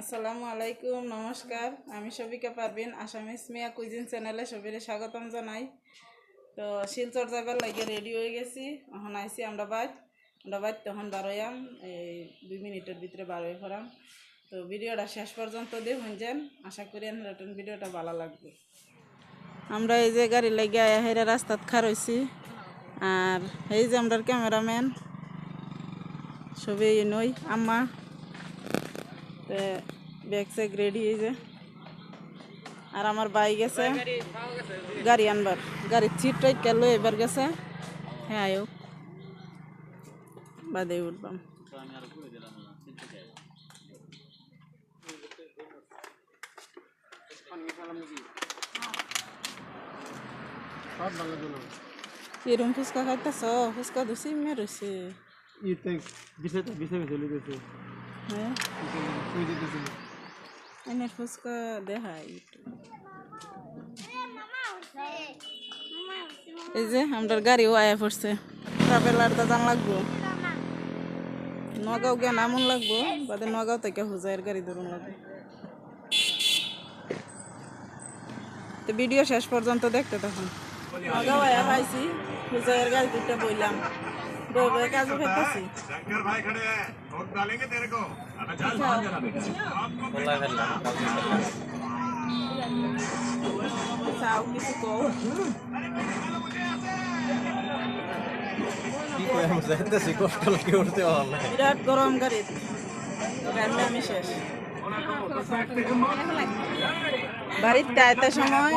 আসসালামু আলাইকুম, নমস্কার। আমি সবিকা পারবিন আসামিস মিয়া কুইজিন চ্যানেলে সবিরে স্বাগতম জানাই। তো শিলচর যাবার লাগে রেডি হয়ে গেছি। এখন আইসি আমরা বাইর আমরা বাইর তখন বারোয়াম এই দুই মিনিটের ভিতরে বারোয় ফরাম। তো ভিডিওটা শেষ পর্যন্ত দিয়ে শুনছেন আশা করি নতুন ভিডিওটা ভালো লাগবে। আমরা এই যে গাড়ি লাগে হেরা রাস্তাত খার হয়েছি আর এই যে আমরা ক্যামেরাম্যান সবই নই, আম্মা। তে ব্যাগ স্যাগ রেডি এই যে আর আমার বাইক গেছে গাড়ি আনবার গাড়ির সিট টাইট কেন এবার গেছে হ্যাঁ আয়ো বাদে উঠবাম এরম ফুচকা খাইতেছ ফুচকা তো সিমে রয়েছে ইতে বিষয়টা বিষয় চলে গেছে হ্যাঁ? এনের ফুচকা দেখাই এই যে আমার গাড়িও আয়া পড়ছে। ট্রাভেলার দাদান লাগবো? নগাঁও গিয়ে নামুন লাগবো, বাদে নগাঁও থেকে হুজাইয়ের গাড়ি ধরুন লাগবে। তো ভিডিও শেষ পর্যন্ত দেখতে তখন নগাঁও আয়া পাইছি হুজাইয়ের গাড়ি দুটো বইলাম। বই বই কাজও খাইতেছি शंकर भाई खड़े हैं वोट डालेंगे तेरे को अबे चल बाहर जरा बेटा চাও কিছু কও কি কই আমি যাইতেছি কষ্ট লাগে উঠতে পারলাম বিরাট গরম গাড়ির গাড়িটা আমি শেষ বাড়িতে আইতে সময়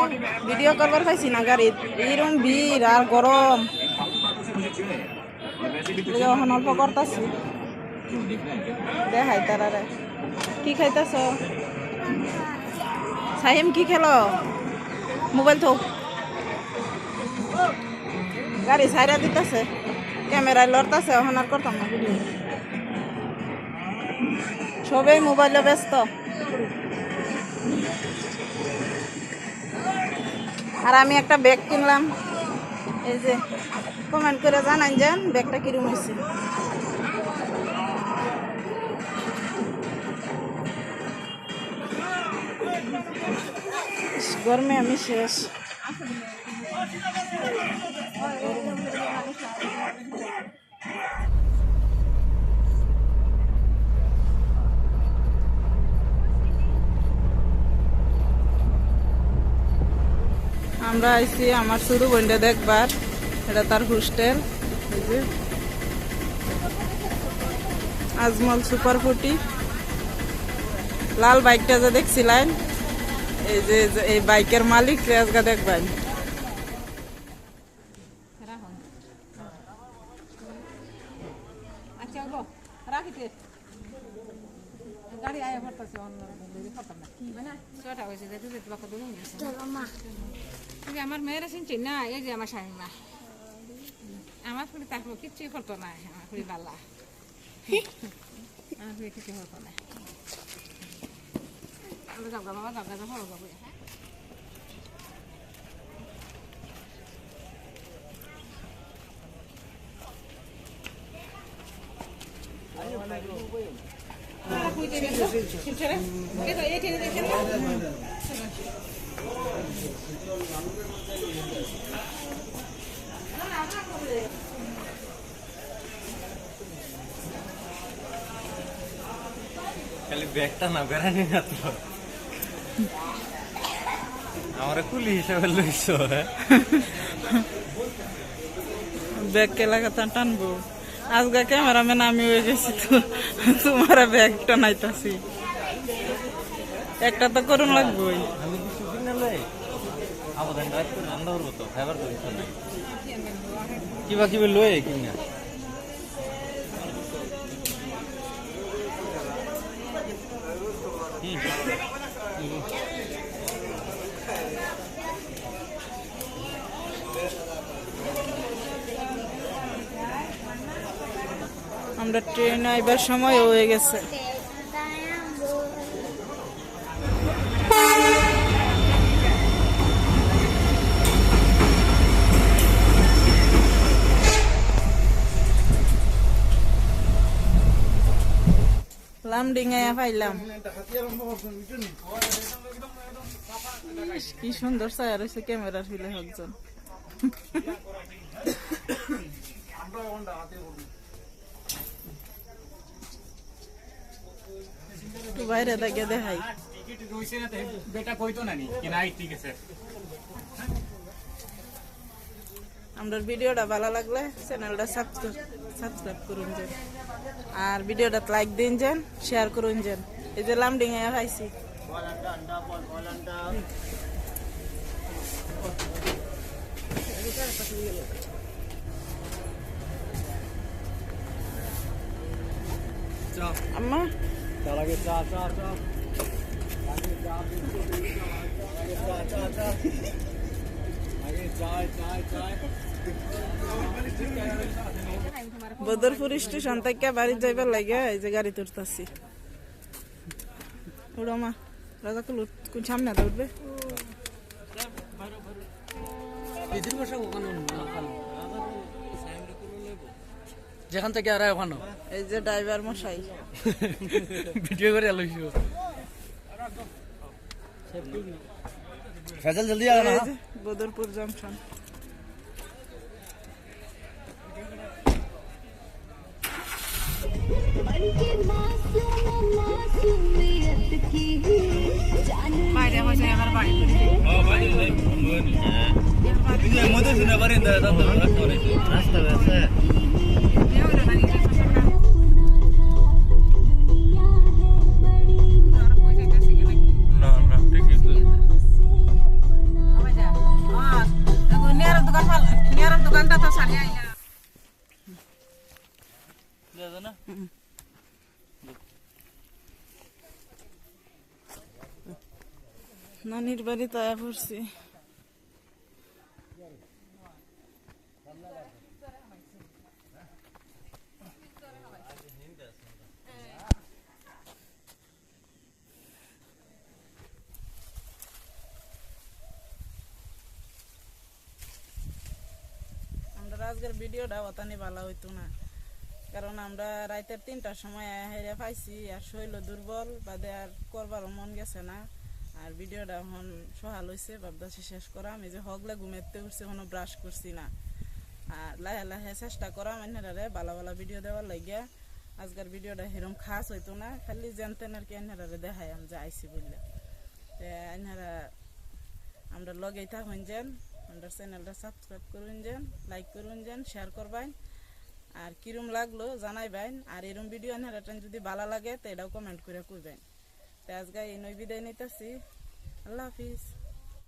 ভিডিও করবার পাইছি না গাড়ির এরম ভিড় আর গরম এখন অল্প করতেছি। দেখাই তারারে। কি খাইতেছ? সাহিম, কি খেলো? মোবাইল থো। গাড়ি সাইরা দিতেছে। ক্যামেরায় লড়তেছে, এখন আর করতাম না। সবাই মোবাইলে ব্যস্ত। আর আমি একটা ব্যাগ কিনলাম। এই যে কমেন্ট করে জানান যান ব্যাগটা কিরম হয়েছে গরমে আমি শেষ। আমরা আইছি আমার শুরু বইন্ডা দেখবার। এটা তার হোস্টেল। আজমল সুপার ফুটি লাল বাইকটা যে দেখছিলেন, এই যে এই বাইকের মালিক আজকে দেখবেন। আচ্ছা গাড়ি আয়া ভরতাছে অন্য আমার মেয়েরা চিনছি না এই যে আমার স্বামী মা আমার ফুলি তারপর কিচ্ছুই করতো না আমার ফুলি বালা আমার ফুলি কিছু হতো না আমরা যাব বাবা যাব যাব হলো যাব হ্যাঁ খালি ব্যাগটা না বেড়ানি না তো আমার কুলি হিসাবে লইছো হ্যাঁ? ব্যাগ টানবো। আজকে ক্যামেরাম্যান আমি হয়ে গেছি তো, তোমার ব্যাগটা নাইতাছি। একটা তো করুন লাগবোই। আমি কিছু কিনে লই আবেদন রাত করে রান্না করব তো খাবার তো কিছু নাই কিবা কিবা লই কিনা আমরা ট্রেনে আইবার সময় হয়ে গেছে। লামডিঙাইয়া পাইলাম। ইস, কি সুন্দর ছায়া রয়েছে ক্যামেরার ফিলে হকজন একটু বাইরে দাগে দেখাই। বেটা কইতো না নি কি নাই ঠিক আছে। আমার ভিডিওটা ভালো লাগলে চ্যানেলটা সাবস্ক্রাইব করুন যেন আর ভিডিওটা লাইক দিন যেন শেয়ার করুন যেন এই যে লামডিঙে খাইছি। আম্মা বদরপুর স্টেশন থেকে বাড়ি যাইবার লাগে এই যে গাড়ি তুলতাছি উড়ো মা রাজাকুল উঠ- কোন সামনে তো উঠবে যেখান থেকে আর ওখানে এই যে ড্রাইভার মশাই। ভিডিও করে লইছো ফেজাল জলদি আ এই যে বদরপুর জংশন বাইরে হয়েছে আমার বাড়ি মধ্যে শুনে পারেন দাদা রাস্তা আছে নানির বাড়ি তায়া পড়ছি। আজকের ভিডিওটা অতানি ভালো হইতো না। কারণ আমরা রাইতের তিনটার সময় হেরে পাইছি আর শৈল দুর্বল, বাদে আর করবার মন গেছে না। আর ভিডিওটা এখন সহাল হয়েছে ভাবদাসি শেষ করাম। এই যে হগলে ঘুমেতে উঠছি, এখনও ব্রাশ করছি না। আর লাহে লাহে চেষ্টা করাম এনারে ভালো ভালো ভিডিও দেওয়ার লাগিয়া। আজকের ভিডিওটা সেরকম খাস হইতো না, খালি জানতেন আর কি এনারে দেখাই, আমি যে আইসি বললে এনারা আমরা লগেই থাকুন যেন আমরা চ্যানেলটা সাবস্ক্রাইব করুন যেন লাইক করুন যেন শেয়ার করবেন। আর কিরম লাগল জানাইবেন আর এরম ভিডিও এনারা যদি ভালো লাগে, তো এটাও কমেন্ট করে করবেন তো আজকে এই নই বিদায় নিতেছি। আল্লাহ হাফিজ।